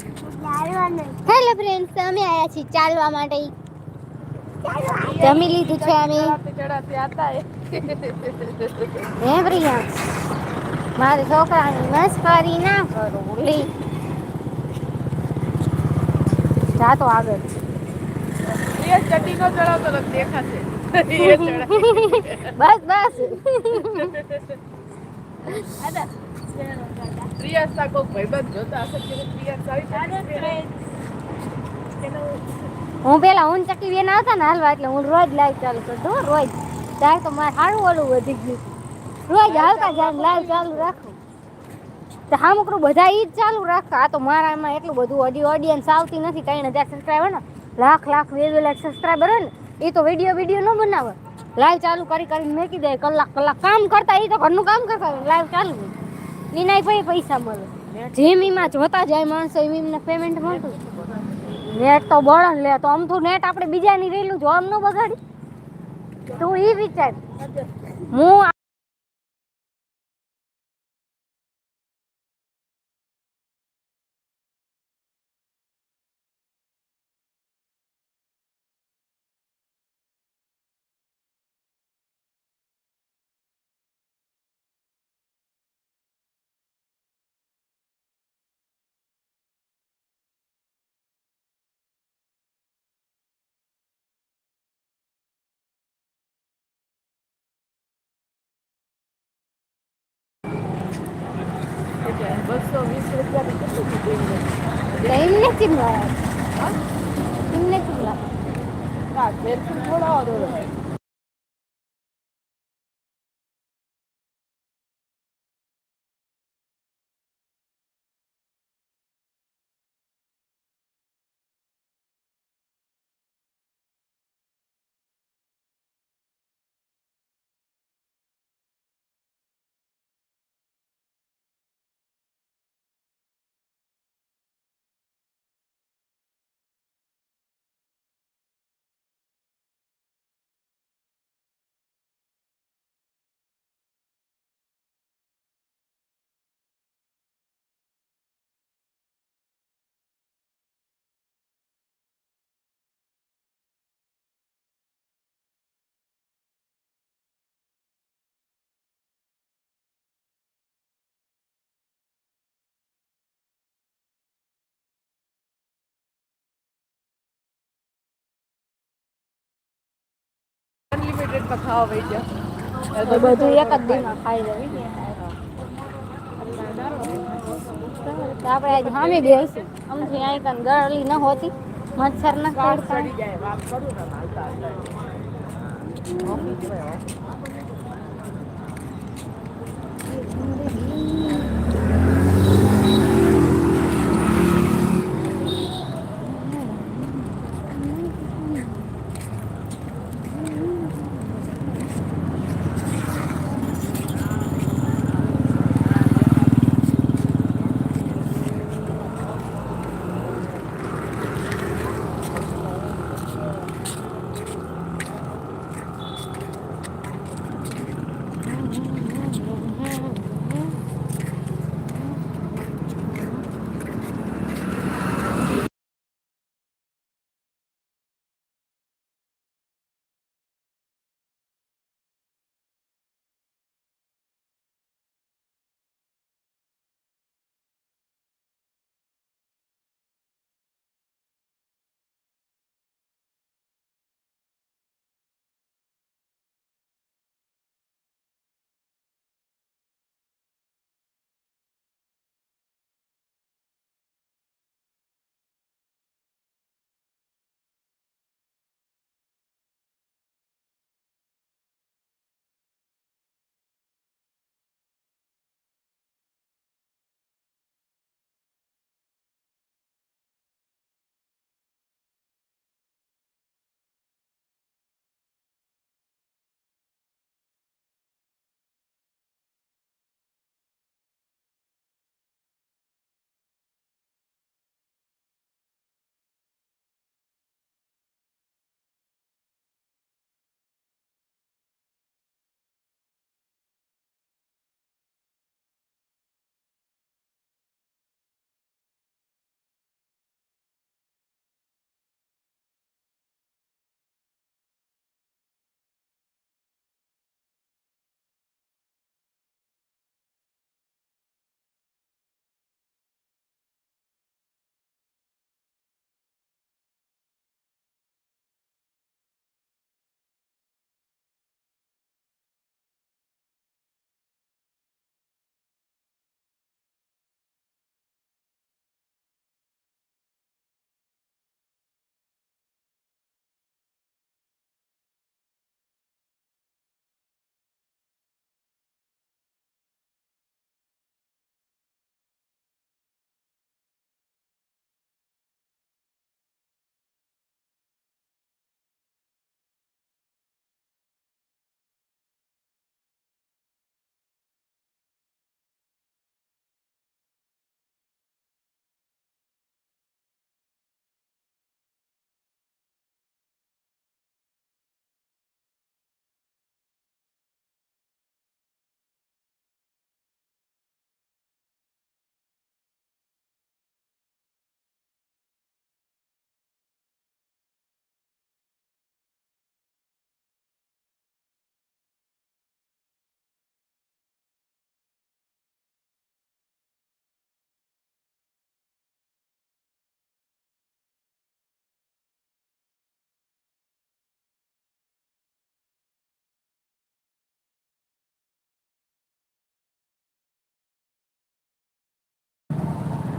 Hello friends અમે આયા છીએ ચાલવા માટે. જમી લીધું છે અમે. હે પ્રિયા? મારે છોકરાની મસ્કરી ના કરો લી જા તો આગળ. એ ચટી ચડાવતો નથી દેખાશે બસ બસ. પ્રિયાસા કોક ભાઈબંધ જોતા હશે કે પ્રિયાસા આવી હું પેલા હું ચકી બેન આવતા ને હાલવા એટલે હું રોજ લાઈવ ચાલુ કરતો હો, રોજ. ત્યારે તો મારે સારું ઓલું વધી ગયું રોજ હાલતા જાય લાઈવ ચાલુ રાખું. તો હા બધા ઈ જ ચાલુ રાખે. આ તો મારામાં એટલું બધું ઓડિયો ઓડિયન્સ આવતી નથી ત્રણ હજાર સબસ્ક્રાઈબર ને લાખ લાખ વેલ લાખ સબસ્ક્રાઈબર હોય ને એ તો વીડિયો વીડિયો ન બનાવે. લાઈવ ચાલુ કરી કરીને મેકી દે કલાક કલાક કામ કરતા એ તો ઘરનું કામ કરતા લાઈવ ચાલુ હોય. એના ભાઈ પૈસા મળે. જેમ ઈમાં જોતા જાય માણસો, એમ એમને પેમેન્ટ મળતું. નેટ તો બળન લે, તો આમ તો નેટ આપણે બીજાની રેલું જો આમ ન બગાડી. તું ઈ વિચાર. હું આ- બસો વીસ રૂપિયા કેટલું કીધું એમને કેમ લાયા એમને કેમ લાયા હા ઘેરથી થોડા દોડો અનલિમિટેડમાં ખાવા વહી ગયા બધું એક જ દીમાં ખાઈ લેવી આપણે આજે સામે બેસીશું અમથી અહીં કાન ગરલી ન હોતી મચ્છર ન કરતા જાય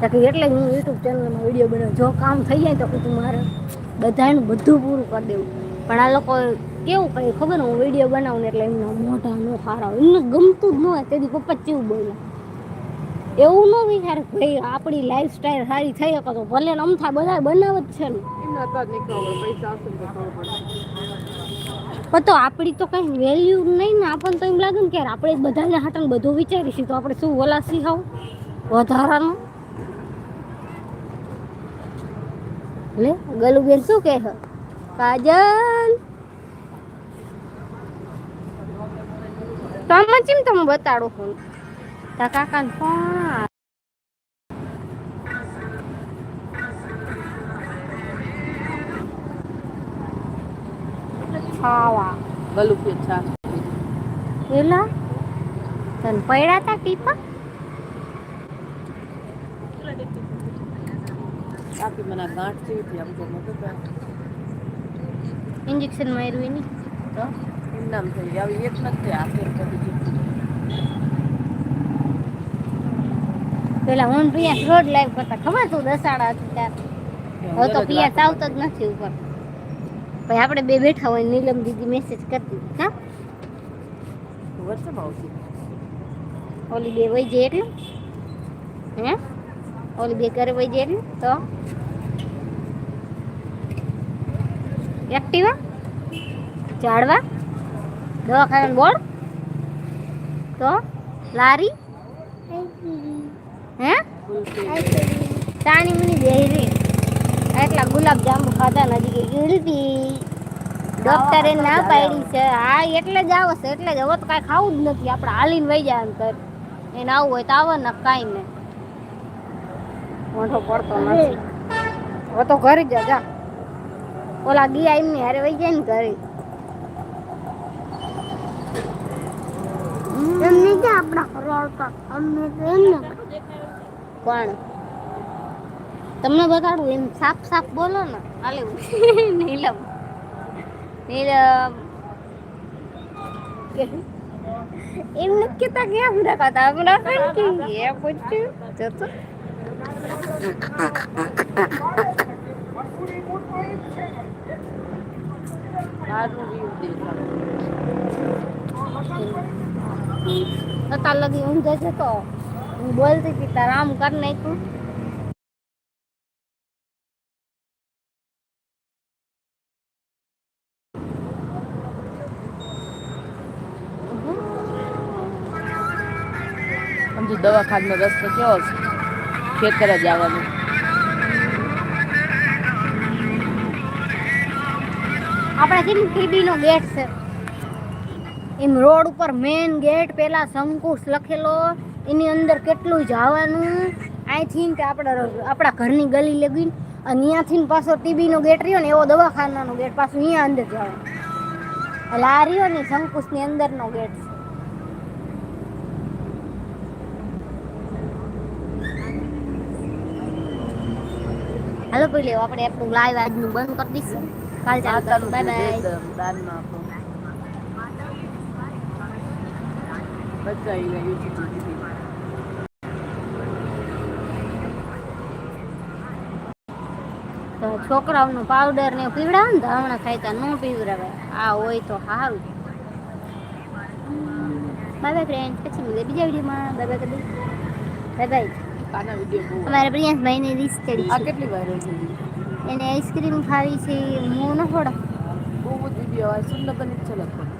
કે એટલે હું યુટ્યુબ ચેનલમાં વીડિયો બનાવું. જો કામ થઈ જાય તો પછી મારે બધાનું બધું પૂરું કરી દેવું. પણ આ લોકો કેવું કંઈ ખબર હું વીડિયો બનાવું એટલે એમના મોઢા નો સારા. એમને ગમતું જ ન હોય તેથી પપ્પા ચેવું બોલ્યા એવું ન વિચારે ભાઈ આપણી લાઈફ સ્ટાઈલ સારી થઈ શકે તો ભલે અમથા બધા બનાવ જ છે ને પણ તો આપણી તો કઈ વેલ્યુ નહીં ને આપણને તો એમ લાગે ને કે આપણે બધાને હાટન બધું વિચારીશું તો આપણે શું ઓલાસી હોવ વધારાનું? લે ગલુબેન શું કહે છે કાજલ તો આમાં ચીમ તમે બતાડો ફોન તા કાકાને ફોન ખાવા ગલું કે છાશ પેલા તને પડ્યા તા ટીપા કાપી મને ગાંઠ જેવી હતી આમ તો નતો તો ઇન્જેક્શન માર્યું એની તો નામ થઈ ગઈ આવી એક નથી આ ફેર કરી પેલા હું પિયા રોડ લાઈવ કરતા ખબર તું દસાડા હતી હવે તો પિયા ચાવતો જ નથી ઉપર પછી આપણે બે બેઠા હોય નીલમ દીદી મેસેજ કરતી હા વર્ષે આવતી ઓલી બે વહી જાય એટલે હે ઓલી બે ઘરે વહી જાય ને, તો? એક્ટિવા ઝાડવા દવાખાના બોર્ડ? તો? લારી? હે? તાણી મની દેરી એટલા ગુલાબ જાંબુ ખાધા નથી કે ગીરતી ડોક્ટરે ના પાડી છે. હા, એટલે જ આવો છે, એટલે જ. હવે તો કાંઈ ખાવું જ નથી. આપણે હાલીને વહી જાય એમ કર એને આવું હોય તો આવો ને કાંઈ નહીં. મોઢો પડતો નથી. હવે તો ઘરે જ જા. ઓલા ગયા એમની હારે વહી જાય ને ઘરે. એમને જ આપણા રોડતા અમને તો એમને કોણ? તમને બતાડું એમ? સાફ સાફ બોલો ને. હાલે નીલમ. નીલમ. એમ નથી કેતા કેમ રાખતા. આમ રાખે કે પૂછ્યું. જો તો. સારું વ્યૂ દેખાય અત્યાર લગી ઊંઘે છે તો હું બોલતી હતી તારા આમ કર નાખ્યું દવાખાન નો રસ્તો કેવો છે ખેતર જ આવવાનું. આપણે છે ને ટીબી નો ગેટ છે. એમ રોડ ઉપર મેઇન ગેટ, પેલા શંકુશ લખેલો, એની અંદર કેટલું જવાનું. અહીંથી કે આપણે આપણા ઘરની ગલી લગી અને અહીંયાથી પાછો ટીબીનો ગેટ રહ્યો ને, એવો દવાખાનાનો ગેટ પાછો અહીંયા અંદર જવાનું. એટલે આ રહ્યો ને શંકુશની અંદરનો ગેટ છે. હાલો પેલી આપણે આપણું લાઈવ આજનું બંધ કરી દઈશું કાલ ચાલુ બાય બાય. તો છોકરાઓનું પાવડર ને પીવડાવે ને તો હમણાં ખાય તો ન પીવડાવે આ હોય તો સારું બાય બાય ફ્રેન્ડ પછી મળીએ બીજા વિડીયોમાં બાય બાય બાય બાય અમારા પ્રિયાંશભાઈની રીસ ચડી આ કેટલી છે એને આઈસ્ક્રીમ ખાવી છે હું ન ફોડો બહુ આવે સુંદર બની છે લગભગ.